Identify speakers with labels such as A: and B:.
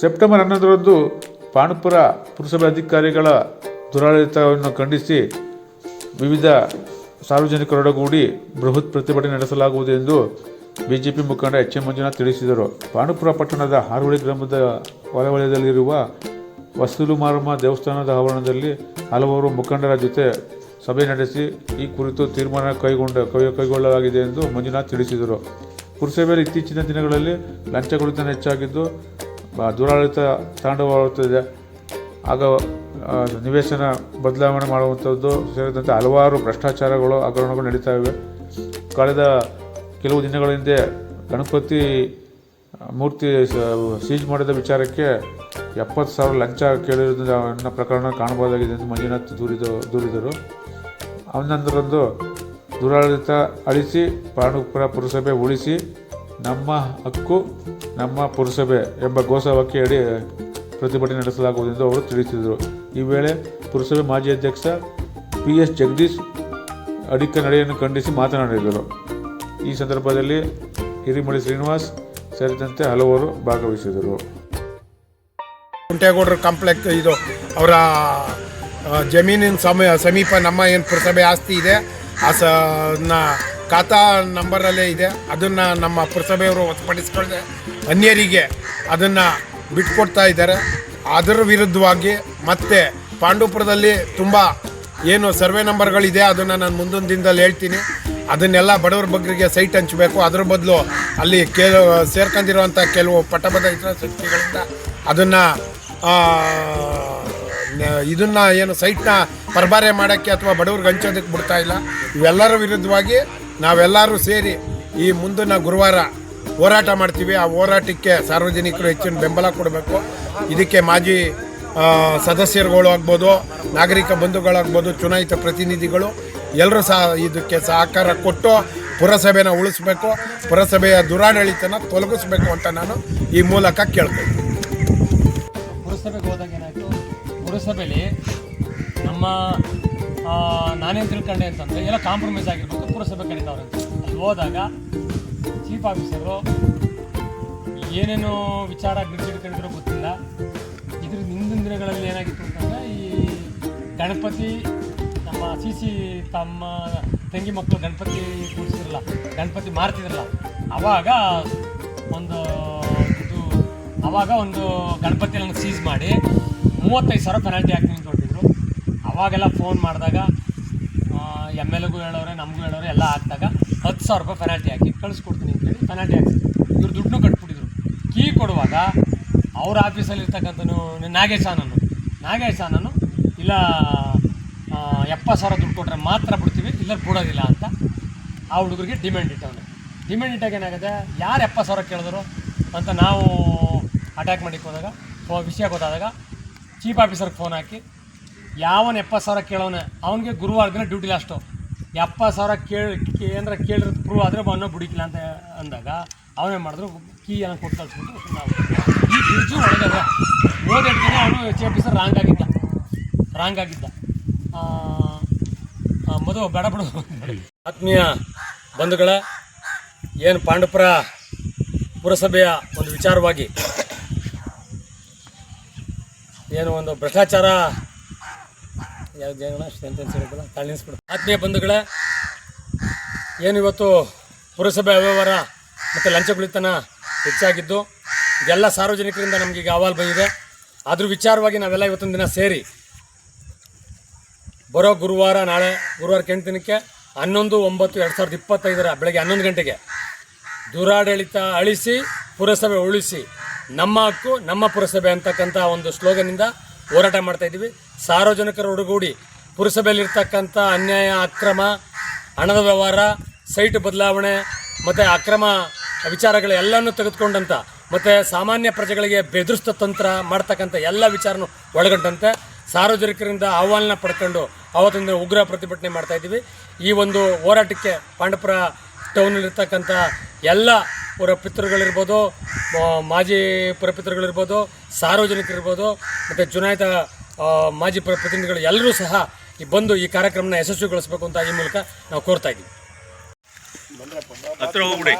A: September ಹನ್ನೊಂದರಂದು ಪಾಂಡುಪುರ ಪುರಸಭೆ ಅಧಿಕಾರಿಗಳ ದುರಾಡಳಿತವನ್ನು ಖಂಡಿಸಿ ವಿವಿಧ ಸಾರ್ವಜನಿಕರೊಡಗೂಡಿ ಬೃಹತ್ ಪ್ರತಿಭಟನೆ ನಡೆಸಲಾಗುವುದು ಎಂದು ಬಿಜೆಪಿ ಮುಖಂಡ ಎಚ್ ಎಂ ಮಂಜುನಾಥ್ ತಿಳಿಸಿದರು. ಪಾಣಪುರ ಪಟ್ಟಣದ ಹಾರೋಳಿ ಗ್ರಾಮದ ಹೊರವಲಯದಲ್ಲಿರುವ ವಸೂಲು ಮಾರಮ್ಮ ದೇವಸ್ಥಾನದ ಆವರಣದಲ್ಲಿ ಹಲವಾರು ಮುಖಂಡರ ಜೊತೆ ಸಭೆ ನಡೆಸಿ ಈ ಕುರಿತು ತೀರ್ಮಾನ ಕೈಗೊಂಡ ಕೈಗೊಳ್ಳಲಾಗಿದೆ ಎಂದು ಮಂಜುನಾಥ್ ತಿಳಿಸಿದರು. ಪುರಸಭೆಯಲ್ಲಿ ಇತ್ತೀಚಿನ ದಿನಗಳಲ್ಲಿ ಲಂಚ ಕುಳಿತನ ಹೆಚ್ಚಾಗಿದ್ದು ದುರಾಡಳಿತ ತಾಂಡವಾಗುತ್ತಿದೆ ಆಗ ನಿವೇಶನ ಬದಲಾವಣೆ ಮಾಡುವಂಥದ್ದು ಸೇರಿದಂತೆ ಹಲವಾರು ಭ್ರಷ್ಟಾಚಾರಗಳು ಹಗರಣಗಳು ನಡೀತಾ ಇವೆ. ಕಳೆದ ಕೆಲವು ದಿನಗಳ ಹಿಂದೆ ಗಣಪತಿ ಮೂರ್ತಿ ಸೀಜ್ ಮಾಡಿದ ವಿಚಾರಕ್ಕೆ ಎಪ್ಪತ್ತು ಸಾವಿರ ಲಂಚ ಕೇಳಿರೋದನ್ನ ಪ್ರಕರಣ ಕಾಣಬಹುದಾಗಿದೆ ಎಂದು ಮಂಜುನಾಥ್ ದೂರಿದ, ದೂರಿದರು. ಅವನಂದರಂದು ದುರಾಡಳಿತ ಅಳಿಸಿ ಪಾಂಡುಪುರ ಪುರಸಭೆ ಉಳಿಸಿ ನಮ್ಮ ಹಕ್ಕು, ನಮ್ಮ ಪುರಸಭೆ ಎಂಬ ಘೋಷವಾಕ್ಯ ಅಡಿ ಪ್ರತಿಭಟನೆ ನಡೆಸಲಾಗುವುದು ಎಂದು ಅವರು ತಿಳಿಸಿದರು. ಈ ವೇಳೆ ಪುರಸಭೆ ಮಾಜಿ ಅಧ್ಯಕ್ಷ ಪಿ ಎಸ್ ಜಗದೀಶ್ ಅಡಿಕ ನಡೆಯನ್ನು ಖಂಡಿಸಿ ಮಾತನಾಡಿದರು. ಈ ಸಂದರ್ಭದಲ್ಲಿ ಹಿರಿಮಳಿ ಶ್ರೀನಿವಾಸ್ ಸೇರಿದಂತೆ ಹಲವರು ಭಾಗವಹಿಸಿದರು.
B: ಕುಂಟೇಗೌಡರ ಕಾಂಪ್ಲೆಕ್ಸ್ ಇದು. ಅವರ ಜಮೀನಿನ ಸಮ ಸಮೀಪ ನಮ್ಮ ಏನು ಪುರಸಭೆ ಆಸ್ತಿ ಇದೆ, ಆ ಸ ಖಾತಾ ನಂಬರಲ್ಲೇ ಇದೆ. ಅದನ್ನು ನಮ್ಮ ಪುರಸಭೆಯವರು ಹೊಸಪಡಿಸ್ಕೊಳ್ಳದೆ ಅನ್ಯರಿಗೆ ಅದನ್ನು ಬಿಟ್ಕೊಡ್ತಾ ಇದ್ದಾರೆ. ಅದರ ವಿರುದ್ಧವಾಗಿ ಮತ್ತೆ ಪಾಂಡುಪುರದಲ್ಲಿ ತುಂಬ ಏನು ಸರ್ವೆ ನಂಬರ್ಗಳಿದೆ, ಅದನ್ನು ನಾನು ಮುಂದೊಂದು ದಿನದಲ್ಲಿ ಹೇಳ್ತೀನಿ. ಅದನ್ನೆಲ್ಲ ಬಡವರ ಬಗ್ಗರಿಗೆ ಸೈಟ್ ಹಂಚಬೇಕು. ಅದ್ರ ಬದಲು ಅಲ್ಲಿ ಕೆಲವು ಸೇರ್ಕೊಂಡಿರುವಂಥ ಕೆಲವು ಪಟ್ಟಬದ್ಧ ಹಿತಾಸಕ್ತಿಗಳಿಂದ ಅದನ್ನು ಇದನ್ನ ಏನು ಸೈಟ್ನ ಪರಬಾರೆ ಮಾಡೋಕ್ಕೆ ಅಥವಾ ಬಡವ್ರಿಗೆ ಹಂಚೋದಕ್ಕೆ ಬಿಡ್ತಾ ಇಲ್ಲ. ಇವೆಲ್ಲರ ವಿರುದ್ಧವಾಗಿ ನಾವೆಲ್ಲರೂ ಸೇರಿ ಈ ಮುಂದಿನ ಗುರುವಾರ ಹೋರಾಟ ಮಾಡ್ತೀವಿ. ಆ ಹೋರಾಟಕ್ಕೆ ಸಾರ್ವಜನಿಕರು ಹೆಚ್ಚಿನ ಬೆಂಬಲ ಕೊಡಬೇಕು. ಇದಕ್ಕೆ ಮಾಜಿ ಸದಸ್ಯರುಗಳು ಆಗ್ಬೋದು, ನಾಗರಿಕ ಬಂಧುಗಳಾಗ್ಬೋದು, ಚುನಾಯಿತ ಪ್ರತಿನಿಧಿಗಳು ಎಲ್ಲರೂ ಸಹ ಇದಕ್ಕೆ ಸಹಕಾರ ಕೊಟ್ಟು ಪುರಸಭೆನ ಉಳಿಸ್ಬೇಕು. ಪುರಸಭೆಯ ದುರಾಡಳಿತನ ತೊಲಗಿಸ್ಬೇಕು ಅಂತ ನಾನು ಈ ಮೂಲಕ ಕೇಳ್ತೀನಿ
C: ಪುರಸಭೆಗೆ ಹೋದಾಗ ಏನಾಯಿತು? ಪುರಸಭೆಯಲ್ಲಿ ನಮ್ಮ ನಾನೇನು ತಿಳ್ಕೊಂಡೆ ಅಂತಂದರೆ, ಎಲ್ಲ ಕಾಂಪ್ರಮೈಸ್ ಆಗಿರ್ಬೇಕು, ಪುರಸಭೆ ಕರೀತಾವ್ರೆ ಅಂತ. ಅಲ್ಲಿ ಹೋದಾಗ ಚೀಫ್ ಆಫೀಸರು ಏನೇನು ವಿಚಾರ ಗಿಡ್ಕೊಂಡಿದ್ರೋ ಗೊತ್ತಿಲ್ಲ. ಇದ್ರ ಹಿಂದಿನ ದಿನಗಳಲ್ಲಿ ಏನಾಗಿತ್ತು ಅಂತಂದರೆ, ಈ ಗಣಪತಿ ನಮ್ಮ ಸಿ ಸಿ ತಮ್ಮ ತಂಗಿ ಮಕ್ಕಳು ಗಣಪತಿ ಕೂಡಿಸಿದ್ರಲ್ಲ ಗಣಪತಿ ಮಾರ್ತಿದ್ರಲ್ಲ ಆವಾಗ ಒಂದು ಇದು ಆವಾಗ ಒಂದು ಗಣಪತಿಯನ್ನು ಸೀಸ್ ಮಾಡಿ ಮೂವತ್ತೈದು ಸಾವಿರ ಪೆನಾಲ್ಟಿ ಹಾಕ್ತೀನಿ ಹೊರಟಿದ್ರು ಅವಾಗೆಲ್ಲ ಫೋನ್ ಮಾಡಿದಾಗ ಎಂ ಎಲ್ಗೂ ಹೇಳೋರೆ, ನಮಗೂ ಹೇಳೋರೆ, ಎಲ್ಲ ಹಾಕಿದಾಗ ಹತ್ತು ಸಾವಿರ ರೂಪಾಯಿ ಪೆನಾಲ್ಟಿ ಹಾಕಿ. ಕಳಿಸ್ಕೊಡ್ತೀನಿ ಅಂತೇಳಿ ಪೆನಾಲ್ಟಿ ಹಾಕಿ ಇವ್ರು ದುಡ್ಡು ಕಟ್ಬಿಟ್ಟಿದ್ರು. ಕೀ ಕೊಡುವಾಗ ಅವ್ರ ಆಫೀಸಲ್ಲಿ ಇರ್ತಕ್ಕಂಥನು ನಾಗೇಶ್ ಆನನು ನಾಗೇಶ್ ಇಲ್ಲ ಎಪ್ಪತ್ತು ಸಾವಿರ ದುಡ್ಡು ಕೊಟ್ಟರೆ ಮಾತ್ರ ಬಿಡ್ತೀವಿ, ಇಲ್ಲ ಬಿಡೋದಿಲ್ಲ ಅಂತ ಆ ಹುಡುಗರಿಗೆ ಡಿಮ್ಯಾಂಡ್ ಇಟ್ಟವನು. ಡಿಮ್ಯಾಂಡ್ ಇಟ್ಟಾಗ ಏನಾಗುತ್ತೆ? ಯಾರು ಎಪ್ಪತ್ತು ಸಾವಿರ ಕೇಳಿದ್ರು ಅಂತ ನಾವು ಅಟ್ಯಾಕ್ ಮಾಡಿಕ್ಕೆ ಹೋದಾಗ ವಿಷಯ ಗೊತ್ತಾದಾಗ ಚೀಫ್ ಆಫೀಸರ್ಗೆ ಫೋನ್ ಹಾಕಿ ಯಾವನ್ ಎಪ್ಪತ್ತು ಸಾವಿರ ಕೇಳೋನೆ, ಅವನಿಗೆ ಗುರುವಾರ ದಿನ ಡ್ಯೂಟಿ ಲಾಸ್ಟು ಎಪ್ಪತ್ತು ಸಾವಿರ ಕೇಳಿ ಏನಾರ ಕೇಳಿರೋದು ಪ್ರೂವ್ ಆದರೆ ಅವನ್ನ ಬಿಡಿಕಿಲ್ಲ ಅಂತ ಅಂದಾಗ, ಅವನೇ ಮಾಡಿದ್ರು ಕೀ ಏನೋ ಕೊಟ್ಟು ಕಳಿಸ್ಬಿಟ್ಟು ನಾವು ಈ ಬ್ರಿಡ್ಜು ಒಳಗಡೆ ಓದಿಡ್ತೀನಿ ಅವನು ಆಫೀಸರ್ ರಾಂಗ್ ಆಗಿದ್ದ. ರಾಂಗ್ ಆಗಿದ್ದ. ಮದುವೆ ಬೇಡ ಬಿಡು. ಆತ್ಮೀಯ ಬಂಧುಗಳ, ಏನು ಪಾಂಡುಪುರ ಪುರಸಭೆಯ ಒಂದು ವಿಚಾರವಾಗಿ, ಏನು ಒಂದು ಭ್ರಷ್ಟಾಚಾರ ಯಾವ್ದು ಸೆಂಟೆನ್ಸ್ ಹೇಳಿದ್ದಲ್ಲ ತಳ್ಳಿಸ್ಬಿಡು ಆತ್ಮೀಯ ಬಂಧುಗಳೇ, ಏನು ಇವತ್ತು ಪುರಸಭೆ ಅವ್ಯವಹಾರ ಮತ್ತು ಲಂಚ ಕುಳಿತನ ಹೆಚ್ಚಾಗಿದ್ದು ಇದೆಲ್ಲ ಸಾರ್ವಜನಿಕರಿಂದ ನಮಗೀಗ ಅಹವಾಲು ಬಂದಿದೆ. ಅದ್ರ ವಿಚಾರವಾಗಿ ನಾವೆಲ್ಲ ಇವತ್ತೊಂದು ದಿನ ಸೇರಿ, ಬರೋ ಗುರುವಾರ ನಾಳೆ ಗುರುವಾರ ಕೆಂಟಿನಕ್ಕೆ ಹನ್ನೊಂದು, ಒಂಬತ್ತು, ಎರಡು ಸಾವಿರದ ಇಪ್ಪತ್ತೈದರ ಬೆಳಗ್ಗೆ ಹನ್ನೊಂದು ಗಂಟೆಗೆ ದುರಾಡಳಿತ ಅಳಿಸಿ, ಪುರಸಭೆ ಉಳಿಸಿ, ನಮ್ಮ ಹಕ್ಕು, ನಮ್ಮ ಪುರಸಭೆ ಅಂತಕ್ಕಂಥ ಒಂದು ಸ್ಲೋಗನ್ನಿಂದ ಹೋರಾಟ ಮಾಡ್ತಾ ಇದ್ದೀವಿ. ಸಾರ್ವಜನಿಕರು ಒಡಗೂಡಿ ಪುರಸಭೆಯಲ್ಲಿರ್ತಕ್ಕಂಥ ಅನ್ಯಾಯ, ಅಕ್ರಮ, ಹಣದ ವ್ಯವಹಾರ, ಸೈಟ್ ಬದಲಾವಣೆ ಮತ್ತು ಅಕ್ರಮ ವಿಚಾರಗಳು ಎಲ್ಲನೂ ತೆಗೆದುಕೊಂಡಂಥ ಮತ್ತು ಸಾಮಾನ್ಯ ಪ್ರಜೆಗಳಿಗೆ ಬೆದರಿಸಿದ ತಂತ್ರ ಮಾಡ್ತಕ್ಕಂಥ ಎಲ್ಲ ವಿಚಾರನೂ ಒಳಗೊಂಡಂತೆ ಸಾರ್ವಜನಿಕರಿಂದ ಆಹ್ವಾನ ಪಡ್ಕೊಂಡು ಅವತ್ತೊಂದು ಉಗ್ರ ಪ್ರತಿಭಟನೆ ಮಾಡ್ತಾ ಇದ್ದೀವಿ. ಈ ಒಂದು ಹೋರಾಟಕ್ಕೆ ಪಾಂಡಪುರ ಟೌನಲ್ಲಿರ್ತಕ್ಕಂಥ ಎಲ್ಲ ಪುರಪಿತೃಗಳಿರ್ಬೋದು ಮಾಜಿ ಪುರಪಿತೃಗಳಿರ್ಬೋದು ಸಾರ್ವಜನಿಕರಿರ್ಬೋದು ಮತ್ತು ಚುನಾಯಿತ ಮಾಜಿ ಪುರ ಪ್ರತಿನಿಧಿಗಳು ಎಲ್ಲರೂ ಸಹ ಈ ಬಂದು ಈ ಕಾರ್ಯಕ್ರಮನ ಯಶಸ್ವಿಗೊಳಿಸಬೇಕು ಅಂತ ಈ ಮೂಲಕ ನಾವು ಕೋರ್ತಾ ಇದ್ದೀವಿ.
D: ಹತ್ರ ಹೋಗ್ಬಿಡಿ.